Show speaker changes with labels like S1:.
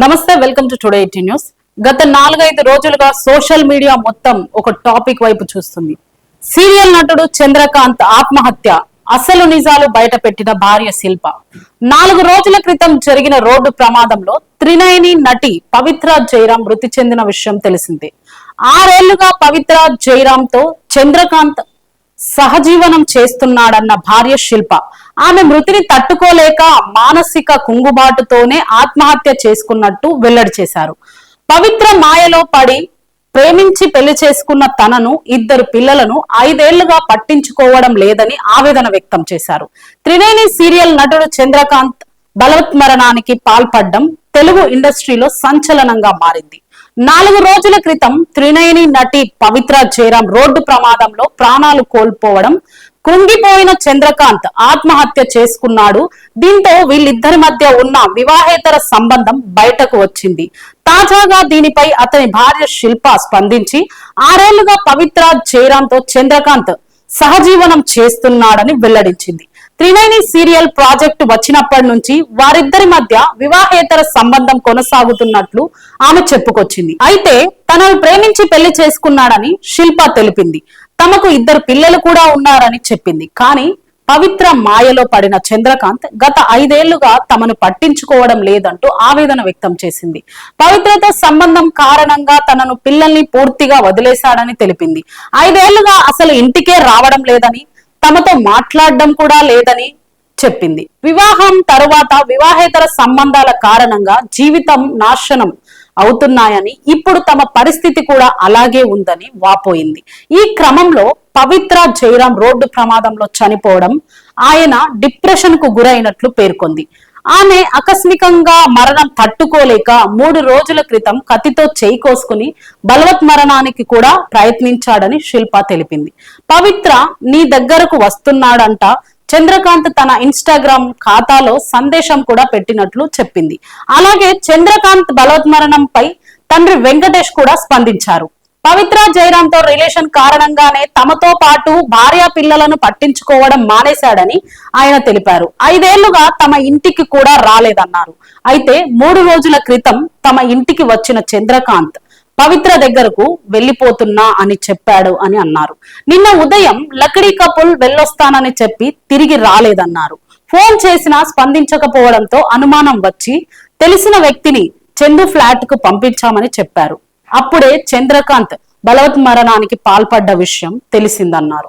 S1: నమస్తే welcome to today eighty news. గత నాలుగైదు రోజులుగా సోషల్ మీడియా మొత్తం ఒక టాపిక్ వైపు చూస్తుంది. సీరియల్ నటుడు చంద్రకాంత్ ఆత్మహత్య అసలు నిజాలు బయట పెట్టిన భార్య శిల్ప. నాలుగు రోజుల క్రితం జరిగిన రోడ్డు ప్రమాదంలో త్రినయని నటి పవిత్ర జయరాం మృతి చెందిన విషయం తెలిసిందే. ఆరేళ్ళుగా పవిత్ర జయరాంతో చంద్రకాంత్ సహజీవనం చేస్తున్నాడన్న భార్య శిల్ప. ఆమె మృతిని తట్టుకోలేక మానసిక కుంగుబాటుతోనే ఆత్మహత్య చేసుకున్నట్టు వెల్లడి చేశారు. పవిత్ర మాయలో పడి ప్రేమించి పెళ్ళి చేసుకున్న తనను ఇద్దరు పిల్లలను ఐదేళ్ళుగా పట్టించుకోవడం లేదని ఆవేదన వ్యక్తం చేశారు. త్రివేణి సీరియల్ నటుడు చంద్రకాంత్ బలవత్మరణానికి పాల్పడడం తెలుగు ఇండస్ట్రీలో సంచలనంగా మారింది. నాలుగు రోజుల క్రితం త్రినయని నటి పవిత్ర జయరాం రోడ్డు ప్రమాదంలో ప్రాణాలు కోల్పోవడం కుంగిపోయిన చంద్రకాంత్ ఆత్మహత్య చేసుకున్నాడు. దీంతో వీళ్ళిద్దరి మధ్య ఉన్న వివాహేతర సంబంధం బయటకు వచ్చింది. తాజాగా దీనిపై అతని భార్య శిల్ప స్పందించి ఆరేళ్ళుగా పవిత్ర జయరాంతో చంద్రకాంత్ సహజీవనం చేస్తున్నాడని వెల్లడించింది. త్రివేణి సీరియల్ ప్రాజెక్టు వచ్చినప్పటి నుంచి వారిద్దరి మధ్య వివాహేతర సంబంధం కొనసాగుతున్నట్లు ఆమె చెప్పుకొచ్చింది. అయితే తనను ప్రేమించి పెళ్ళి చేసుకున్నాడని శిల్ప తెలిపింది. తమకు ఇద్దరు పిల్లలు కూడా ఉన్నారని చెప్పింది. కానీ పవిత్ర మాయలో పడిన చంద్రకాంత్ గత ఐదేళ్ళుగా తమను పట్టించుకోవడం లేదంటూ ఆవేదన వ్యక్తం చేసింది. పవిత్రతో సంబంధం కారణంగా తనను పిల్లల్ని పూర్తిగా వదిలేశాడని తెలిపింది. ఐదేళ్ళుగా అసలు ఇంటికే రావడం లేదని తమతో మాట్లాడడం కూడా లేదని చెప్పింది. వివాహం తరువాత వివాహేతర సంబంధాల కారణంగా జీవితం నాశనం అవుతున్నాయని ఇప్పుడు తమ పరిస్థితి కూడా అలాగే ఉందని వాపోయింది. ఈ క్రమంలో పవిత్ర జయరాం రోడ్డు ప్రమాదంలో చనిపోవడం ఆయన డిప్రెషన్కు గురైనట్లు పేర్కొంది. ఆమె ఆకస్మికంగా మరణం తట్టుకోలేక మూడు రోజుల క్రితం కత్తితో చేయి కోసుకుని బలవత్ మరణానికి కూడా ప్రయత్నించాడని శిల్ప తెలిపింది. పవిత్ర నీ దగ్గరకు వస్తున్నాడంట. చంద్రకాంత్ తన ఇన్స్టాగ్రామ్ ఖాతాలో సందేశం కూడా పెట్టినట్లు చెప్పింది. అలాగే చంద్రకాంత్ బలవత్మరణంపై తండ్రి వెంకటేష్ కూడా స్పందించారు. పవిత్ర జయరాంతో రిలేషన్ కారణంగానే తమతో పాటు భార్య పిల్లలను పట్టించుకోవడం మానేశాడని ఆయన తెలిపారు. ఐదేళ్ళుగా తమ ఇంటికి కూడా రాలేదన్నారు. అయితే మూడు రోజుల క్రితం తమ ఇంటికి వచ్చిన చంద్రకాంత్ పవిత్ర దగ్గరకు వెళ్ళిపోతున్నా అని చెప్పాడు అని అన్నారు. నిన్న ఉదయం లకడీ కపుల్ వెళ్ళొస్తానని చెప్పి తిరిగి రాలేదన్నారు. ఫోన్ చేసినా స్పందించకపోవడంతో అనుమానం వచ్చి తెలిసిన వ్యక్తిని చందు ఫ్లాట్కు పంపించామని చెప్పారు. అప్పుడే చంద్రకాంత్ బలవత్ మరణానికి పాల్పడ్డ విషయం తెలిసిందన్నారు.